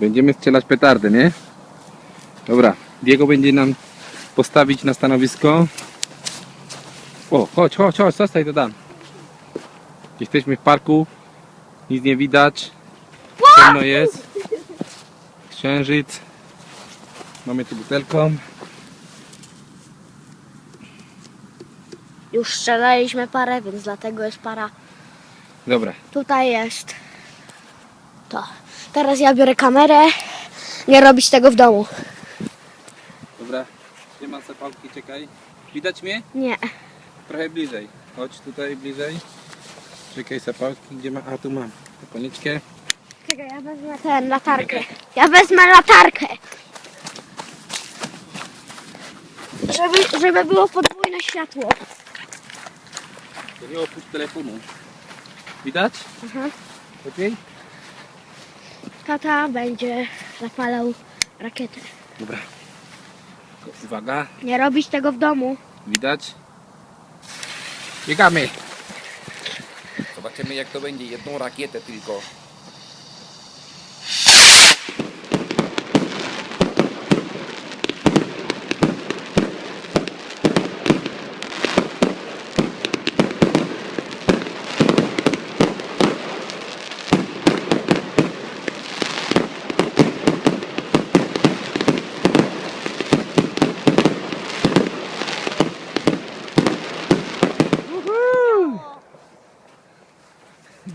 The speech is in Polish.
Będziemy strzelać petardy, nie? Dobra, Diego będzie nam postawić na stanowisko. O, chodź, chodź, chodź, zostaj to tam. Jesteśmy w parku, nic nie widać. Ciemno jest. Księżyc. Mamy tu butelką. Już strzelaliśmy parę, więc dlatego jest para. Dobra, Tutaj jest to. Teraz ja biorę kamerę. Nie robić tego w domu. dobra. Nie ma zapałki, czekaj. Widać mnie? Nie. Trochę bliżej. Chodź tutaj bliżej. Czekaj zapałki, gdzie ma? A tu mam. Zapalniczkę. Czekaj, ja wezmę tę latarkę. Ja wezmę latarkę. Żeby, żeby było podwójne światło. To nie opuść telefonu. Widać? Aha. Lepiej? Tata będzie zapalał rakietę. Dobra. Uwaga, Nie robić tego w domu. widać? Biegamy. Zobaczymy jak to będzie, jedną rakietę tylko. Yeah.